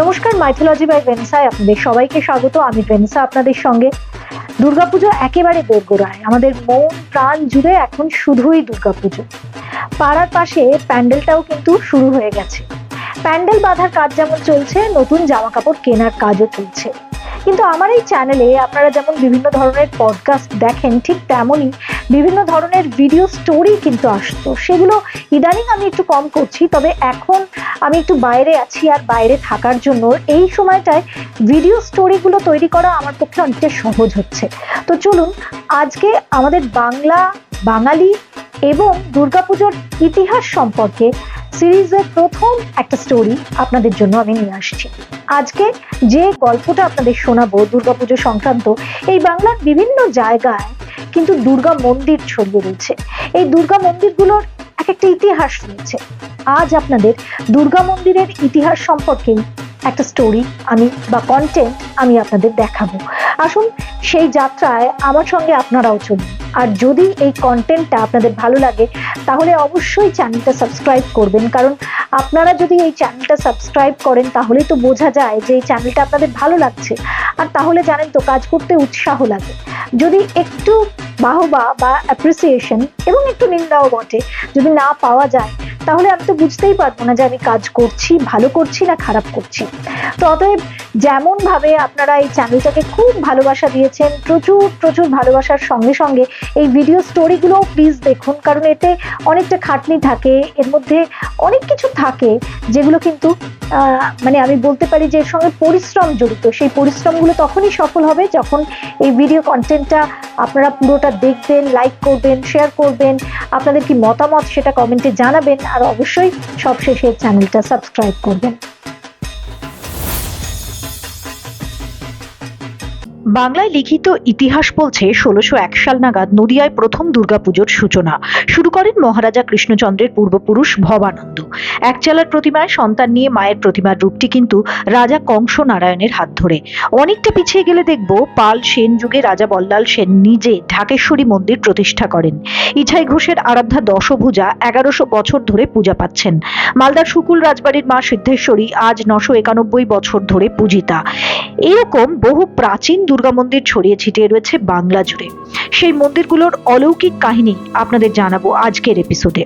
নমস্কার mythology by ভেনসায় আপনাদের সবাইকে স্বাগত। আমি ভেনসা আপনাদের সঙ্গে। দুর্গাপুজো একেবারে দোরগোড়ায় আমাদের মন, প্রাণ জুড়ে এখন শুধুই দুর্গাপুজো। পাড়ার পাশে প্যান্ডেলটাও কিন্তু শুরু হয়ে গেছে। প্যান্ডেল বাঁধার কাজ যেমন চলছে, নতুন জামা কাপড় কেনার কাজও চলছে। কিন্তু আমার এই চ্যানেলে আপনারা যেমন বিভিন্ন ধরনের পডকাস্ট দেখেন, ঠিক তেমনই বিভিন্ন ধরনের ভিডিও স্টোরি কিন্তু আসতো। সেগুলো ইদানিং আমি একটু কম করছি, তবে এখন আমি একটু বাইরে আছি আর বাইরে থাকার জন্য এই সময়টায় ভিডিও স্টোরিগুলো তৈরি করা আমার পক্ষে অনেকটা সহজ হচ্ছে। তো চলুন, আজকে আমাদের বাংলা, বাঙালি এবং দুর্গাপুজোর ইতিহাস সম্পর্কে সিরিজের প্রথম একটা স্টোরি আপনাদের জন্য আমি নিয়ে আসছি। আজকে যে গল্পটা আপনাদের শোনাবো দুর্গাপুজো সংক্রান্ত, এই বাংলার বিভিন্ন জায়গায় কিন্তু দুর্গা মন্দির ছড়িয়ে রয়েছে। এই দুর্গা মন্দিরগুলোর এক একটা ইতিহাস রয়েছে। আজ আপনাদের দুর্গা মন্দিরের ইতিহাস সম্পর্কেই একটা স্টোরি আমি বা কন্টেন্ট আমি আপনাদের দেখাবো। আসুন সেই যাত্রায় আমার সঙ্গে আপনারাও চলুন। আর যদি এই কন্টেন্টটা আপনাদের ভালো লাগে, তাহলে অবশ্যই চ্যানেলটা সাবস্ক্রাইব করবেন। কারণ আপনারা যদি এই চ্যানেলটা সাবস্ক্রাইব করেন, তাহলেই তো বোঝা যায় যে এই চ্যানেলটা আপনাদের ভালো লাগছে। আর তাহলে জানেন তো, কাজ করতে উৎসাহ লাগে। যদি একটু বাহবা বা অ্যাপ্রিসিয়েশন এবং একটু নিন্দাও বটে, যদি না পাওয়া যায়, তাহলে আমি তো বুঝতেই পারব না যে আমি কাজ করছি, ভালো করছি না খারাপ করছি। তো অতএব যেমন ভাবে আপনারা এই চ্যানেলটাকে খুব ভালোবাসা দিয়েছেন, প্রচুর প্রচুর ভালোবাসার সঙ্গে সঙ্গে এই ভিডিও স্টোরিগুলো প্লিজ দেখুন, কারণ এতে অনেকটা খাটনি থাকে, এর মধ্যে অনেক কিছু থাকে যেগুলো কিন্তু মানে আমি বলতে পারি যে এর সঙ্গে পরিশ্রম জড়িত। সেই পরিশ্রমগুলো তখনই সফল হবে যখন এই ভিডিও কন্টেন্টটা আপনারা পুরোটা দেখবেন লাইক করবেন শেয়ার করবেন। আপনাদের কি মতামত সেটা কমেন্টে জানাবেন, আর অবশ্যই সবশেষে চ্যানেলটা সাবস্ক্রাইব করবেন। বাংলায় লিখিত ইতিহাস বলছে ষোলোশো এক সাল নাগাদ নদিয়ায় প্রথম দুর্গাপুজোর সূচনা। শুরু করেন মহারাজা কৃষ্ণচন্দ্রের পূর্বপুরুষ ভবানন্দ। একচালার প্রতিমায় সন্তান নিয়ে মায়ের প্রতিমার রূপটি কিন্তু রাজা কংস নারায়ণের হাত ধরে। অনেকটা পিছিয়ে গেলে দেখব পাল সেন যুগে রাজা বল্লাল সেন নিজে ঢাকেশ্বরী মন্দির প্রতিষ্ঠা করেন। ইছাই ঘোষের আরাধ্যা দশভুজা এগারোশো বছর ধরে পূজা পাচ্ছেন। মালদার শুকুল রাজবাড়ির মা সিদ্ধেশ্বরী আজ নশো একানব্বই বছর ধরে পূজিতা। এরকম বহু প্রাচীন দুর্গা মন্দির ছড়িয়ে ছিটিয়ে রয়েছে বাংলা জুড়ে। সেই মন্দিরগুলোর অলৌকিক কাহিনী আপনাদের জানাব আজকের এপিসোডে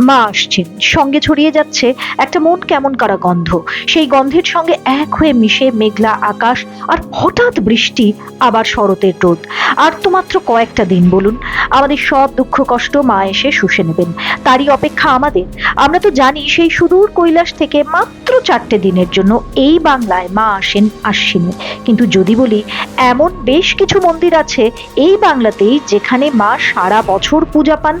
মা আসছেন। সঙ্গে ছড়িয়ে যাচ্ছে একটা মন কেমন কারা গন্ধ। সেই গন্ধের সঙ্গে এক হয়ে মিশে মেঘলা আকাশ আর হঠাৎ বৃষ্টি, আবার শরতের রোদ। আর তো মাত্র কয়েকটা দিন বলুন। আমাদের সব দুঃখ কষ্ট মা এসে শুষে নেবেন। তারই অপেক্ষা আমাদের। আমরা তো জানি সেই সুদূর কৈলাস থেকে মাত্র চারটে দিনের জন্য এই বাংলায় মা আসেন আশ্বিনে। কিন্তু যদি বলি, এমন বেশ কিছু মন্দির আছে এই বাংলাতেই যেখানে মা সারা বছর পূজা পান।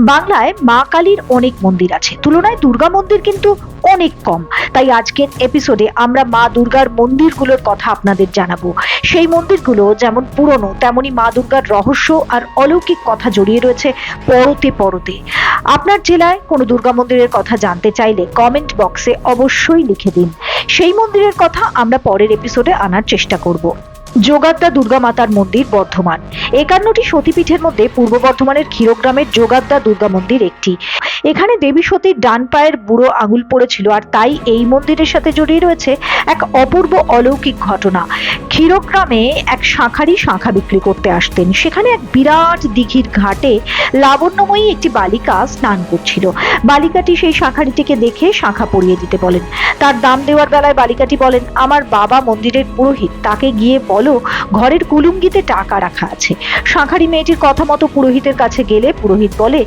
বাংলায় মা কালীর অনেক মন্দির আছে। তুলনায় দুর্গা মন্দির কিন্তু অনেক কম। তাই আজকের এপিসোডে আমরা মা দুর্গার মন্দিরগুলোর কথা আপনাদের জানাব। সেই মন্দিরগুলো যেমন পুরনো, তেমনি মা দুর্গার রহস্য আর অলৌকিক কথা জড়িয়ে রয়েছে পরতে পরতে। আপনার জেলায় কোনো দুর্গা মন্দিরের কথা জানতে চাইলে কমেন্ট বক্সে অবশ্যই লিখে দিন। সেই মন্দিরের কথা আমরা পরের এপিসোডে আনার চেষ্টা করব। যোগাদ্দা দুর্গা মাতার মন্দির বর্ধমান। একান্নটি সতীপীঠের মধ্যে পূর্ব বর্ধমানের ক্ষীরগ্রামের যোগাদ্দা দুর্গা মন্দির একটি। এখানে দেবী সতীর ডান পায়ের বুড়ো আঙুল পড়েছিল আর তাই এই মন্দিরের সাথে জড়িয়ে রয়েছে এক অপূর্ব অলৌকিক ঘটনা। ক্ষীরগ্রামে এক শাঁখারি শাঁখা বিক্রি করতে আসতেন। সেখানে এক বিরাট দিঘির ঘাটে লাবণ্যময়ী একটি বালিকা স্নান করছিল। বালিকাটি সেই শাঁখারিটিকে দেখে শাঁখা পরিয়ে দিতে বলেন। তার দাম দেওয়ার বেলায় বালিকাটি বলেন, আমার বাবা মন্দিরের পুরোহিত, তাকে গিয়ে বলো ঘরের কুলুঙ্গিতে টাকা রাখা আছে। শাঁখারি মেয়েটির কথা মতো পুরোহিতের কাছে গেলে পুরোহিত বলে,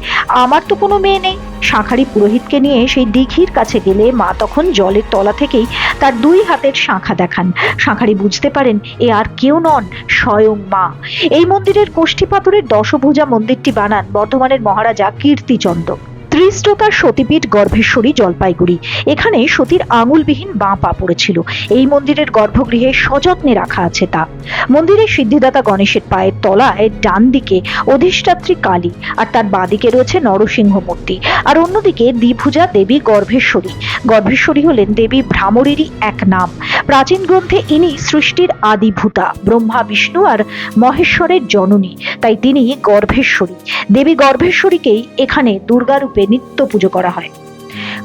আমার তো কোনো মেয়ে নেই। শাঁখারি পুরোহিতকে নিয়ে সেই দিঘির কাছে গেলে মা তখন জলের তলা থেকেই তার দুই হাতের শাঁখা দেখান। শাঁখারি বুঝতে পারেন এ আর কেউ নন স্বয়ং মা। এই মন্দিরের কোষ্ঠী পাথরের দশভুজা মন্দিরটি বানান বর্ধমানের মহারাজা কীর্তিচন্দ্র ত্রিস্তকার সতীপীঠ গর্ভেশ্বরী জলপাইগুড়ি। এখানে সতীর আঙুলবিহীন বাঁ পা পড়েছিল। এই মন্দিরের গর্ভগৃহে সযত্নে রাখা আছে তা। মন্দিরের সিদ্ধিদাতা গণেশের পায়ের তলায় ডান দিকে অধিষ্ঠাত্রী কালী আর তার বাঁ দিকে রয়েছে নরসিংহ মূর্তি। আর অন্যদিকে দ্বিভুজা দেবী গর্ভেশ্বরী গর্ভেশ্বরী হলেন দেবী ভ্রামরীরই এক নাম। প্রাচীন গ্রন্থে ইনি সৃষ্টির আদিভূতা, ব্রহ্মা বিষ্ণু আর মহেশ্বরের জননী। তাই তিনি গর্ভেশ্বরী দেবী গর্ভেশ্বরীকেই এখানে দুর্গারূপে নিত্য পুজো করা হয়।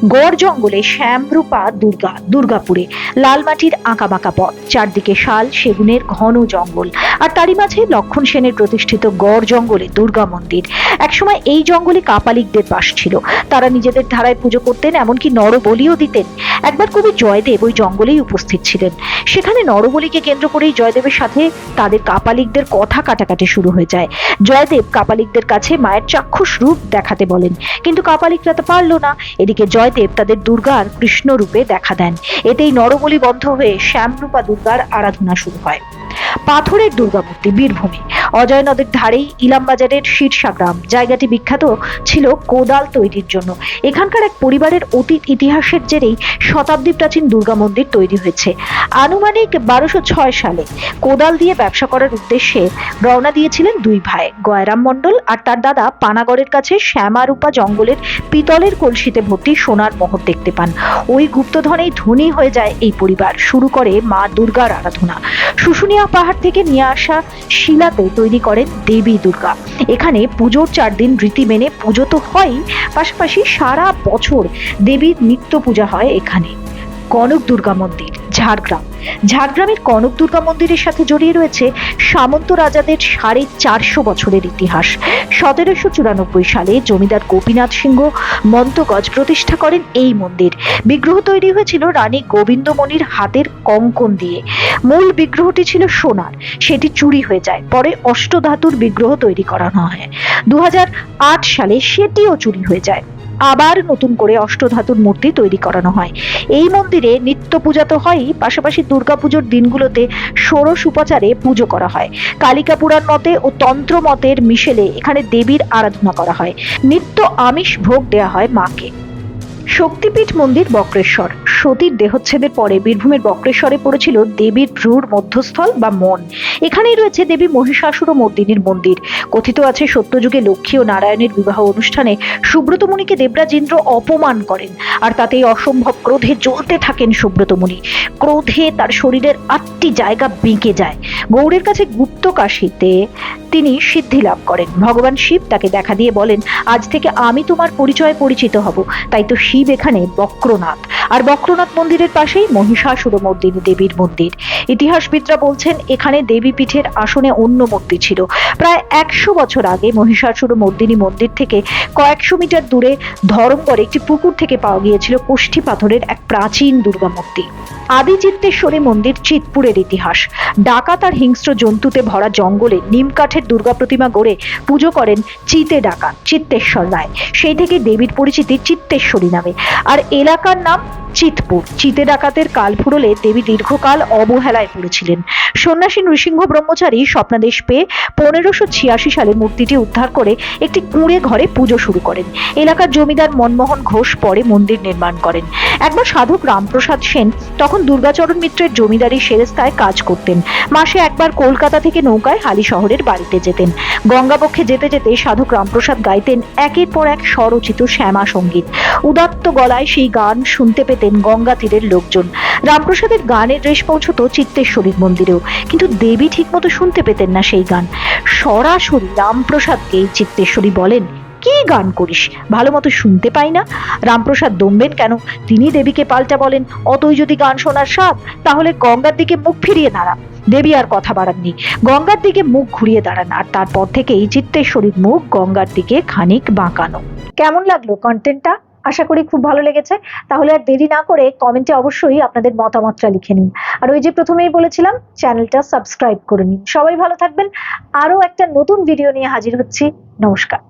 গড় জঙ্গলে শ্যামরূপা দুর্গা, দুর্গাপুরে লাল মাটির আঁকাবাঁকা পথ, চারদিকে শাল, সেগুনের ঘন জঙ্গল, আর তারই মাঝে লক্ষণ সেনের প্রতিষ্ঠিত গড় জঙ্গলে দুর্গা মন্দির। একসময় এই জঙ্গলে কাপালিকদের বাস ছিল। তারা নিজেদের ধারায় পুজো করতেন, এমনকি নরবলিও দিতেন। একবার কবি জয়দেব ওই জঙ্গলেই উপস্থিত ছিলেন। সেখানে নরবলিকে কেন্দ্র করেই জয়দেবের সাথে তাদের কাপালিকদের কথা কাটাকাটি শুরু হয়ে যায়। জয়দেব কাপালিকদের কাছে মায়ের চাক্ষুষ রূপ দেখাতে বলেন, কিন্তু কাপালিকরা তো পারল না। এদিকে জয়দেব তাদের দুর্গা আর কৃষ্ণ রূপে দেখা দেন। এতেই নরবলি বন্ধ হয়ে শ্যামরূপা দুর্গার আরাধনা শুরু হয়। পাথরের দুর্গামূর্তি বীরভূমে। অজয় নদের ধারেই ইলামবাজারের শীর্ষা গ্রাম। জায়গাটি বিখ্যাত ছিল কোদাল তৈরির জন্য। এখানকার এক পরিবারের অতীত ইতিহাসের জেরেই শতাব্দী প্রাচীন দুর্গা মন্দির তৈরি হয়েছে। আনুমানিক বারোশো ছয় সালে কোদাল দিয়ে ব্যবসা করার উদ্দেশ্যে রওনা দিয়েছিলেন দুই ভাই, গয়রাম মণ্ডল আর তার দাদা পানাগড়ের কাছে শ্যামারূপা জঙ্গলের পিতলের কলসিতে ভর্তি সোনার মোহর দেখতে পান। ওই গুপ্তধনেই ধনী হয়ে যায় এই পরিবার। শুরু করে মা দুর্গার আরাধনা। শুশুনিয়া পাহাড় থেকে নিয়ে আসা শিলাতে তৈরি করেন দেবী দুর্গা। এখানে পুজোর চার দিন রীতি মেনে পুজো তো হয়ই, পাশাপাশি সারা বছর দেবীর নিত্য পূজা হয় এখানে। কনক দুর্গা মন্দির, ঝাড়গ্রাম। ঝাড়গ্রামের কনক দুর্গা মন্দিরের সাথে জড়িয়ে রয়েছে সামন্ত রাজাদের সাড়ে চারশো বছরের ইতিহাস। সতেরোশো চুরানব্বই সালে জমিদার গোপীনাথ সিংহ মন্তগজ প্রতিষ্ঠা করেন এই মন্দির। বিগ্রহ তৈরি হয়েছিল রানী গোবিন্দমণির হাতের কঙ্কন দিয়ে। মূল বিগ্রহটি ছিল সোনার, সেটি চুরি হয়ে যায়, পরে অষ্টধাতুর বিগ্রহ তৈরি করানো হয়। দু হাজার আট সালে সেটিও চুরি হয়ে যায়। আবার নতুন করে অষ্টধাতুর মূর্তি তৈরি করানো হয়। এই মন্দিরে নিত্য পূজা তো হয়ই, পাশাপাশি দুর্গাপুজোর দিনগুলোতে ষোড়শ উপাচারে পুজো করা হয়। কালিকা পুরাণ মতে ও তন্ত্র মতের মিশেলে এখানে দেবীর আরাধনা করা হয়। নিত্য আমিষ ভোগ দেওয়া হয় মাকে। শক্তিপীঠ মন্দির বক্রেশ্বর। সতীর দেহচ্ছেদের পরে বীরভূমের বক্রেশ্বরে পড়েছিল দেবীর ভ্রুর মধ্যস্থল বা মন। এখানেই রয়েছে দেবী মহিষাসুর ও মর্দিনীর মন্দির। কথিত আছে সত্যযুগে লক্ষ্মী ও নারায়ণের বিবাহ অনুষ্ঠানে সুব্রত মুনিকে দেবরাজ ইন্দ্র অপমান করেন আর তাতেই অসম্ভব ক্রোধে জ্বলতে থাকেন সুব্রত মুনি। ক্রোধে তার শরীরের আটটি জায়গা বেঁকে যায়। গৌড়ের কাছে গুপ্ত কাশিতে তিনি সিদ্ধি লাভ করেন। ভগবান শিব তাকে দেখা দিয়ে বলেন, আজ থেকে আমি তোমার পরিচয় পরিচিত হব। তাই তো শিব এখানে বক্রনাথ। আর বক্রনাথ মন্দিরের পাশেই মহিষাসুর মহিষাসুরমর্দিনী দেবীর মন্দির। ইতিহাসবিদরা বলছেন, এখানে দেবী পীঠের আসনে অন্য মূর্তি ছিল। প্রায় একশো বছর আগে মহিষাসুর মহিষাসুরমর্দিনী মন্দির থেকে কয়েকশো মিটার দূরে ধরমগড়ে একটি পুকুর থেকে পাওয়া গিয়েছিল কোষ্ঠী পাথরের এক প্রাচীন দুর্গা মূর্তি। আদি চিত্তেশ্বরী মন্দির চিতপুরের ইতিহাস। ডাকাত আর হিংস্র জন্তুতে ভরা জঙ্গলে নিম কাঠের দুর্গা প্রতিমা গড়ে পুজো করেন চিতে ডাকাত, চিত্তেশ্বর রায়। সেই থেকে দেবীর পরিচিতি চিত্তেশ্বরী নামে। আর এলাকার নাম চিতপুর চিতে ডাকাতের কাল ফুরলে দেবী দীর্ঘকাল অবহেলায় পড়েছিলেন। সন্ন্যাসী নৃসিংহ ব্রহ্মচারী স্বপ্নাদেশ পেয়ে পনেরোশো ছিয়াশি সালে মূর্তিটি উদ্ধার করে একটি কুঁড়ে ঘরে পুজো শুরু করেন। এলাকার জমিদার মনমোহন ঘোষ পরে মন্দির নির্মাণ করেন। একবার সাধক রামপ্রসাদ সেন তখন দুর্গাচরণ মিত্রের জমিদারি সেরেস্তায় কাজ করতেন। মাসে একবার কলকাতা থেকে নৌকায় হালি শহরের বাড়িতে যেতেন। গঙ্গাবক্ষে যেতে যেতে সাধক রামপ্রসাদ গাইতেন একের পর এক স্বরচিত শ্যামা সংগীত। উদাত্ত গলায় সেই গান শুনতে পেতেন গঙ্গা তীরের লোকজন। রামপ্রসাদের গানের রেশ পৌঁছত চিত্তেশ্বরীর মন্দিরেও, কিন্তু দেবী ঠিকমতো শুনতে পেতেন না সেই গান। সরাসরি রামপ্রসাদকে চিত্তেশ্বরী বলেন, কি গান করিস? ভালো মতো শুনতে পাই না? রামপ্রসাদ দমবেন, কেন? তিনি দেবীকে পাল্টা বলেন। অতই যদি গান শোনার সাপ তাহলে গঙ্গার দিকে মুখ ফিরিয়ে দাঁড়া। দেবী আর কথা বাড়াননি গঙ্গার দিকে মুখ ঘুরিয়ে দাঁড়ান, আর তারপর থেকেই চিত্তেশ্বরীর মুখ গঙ্গার দিকে খানিক বাঁকানো। কেমন লাগল কন্টেন্টটা আশা করি খুব ভালো লেগেছে। তাহলে আর দেরি না করে কমেন্টে অবশ্যই আপনাদের মতামতটা লিখে নিন। আর ওই যে প্রথমেই বলেছিলাম, চ্যানেলটা সাবস্ক্রাইব করে নিন। সবাই ভালো থাকবেন। আরও একটা নতুন ভিডিও নিয়ে হাজির হচ্ছি। নমস্কার।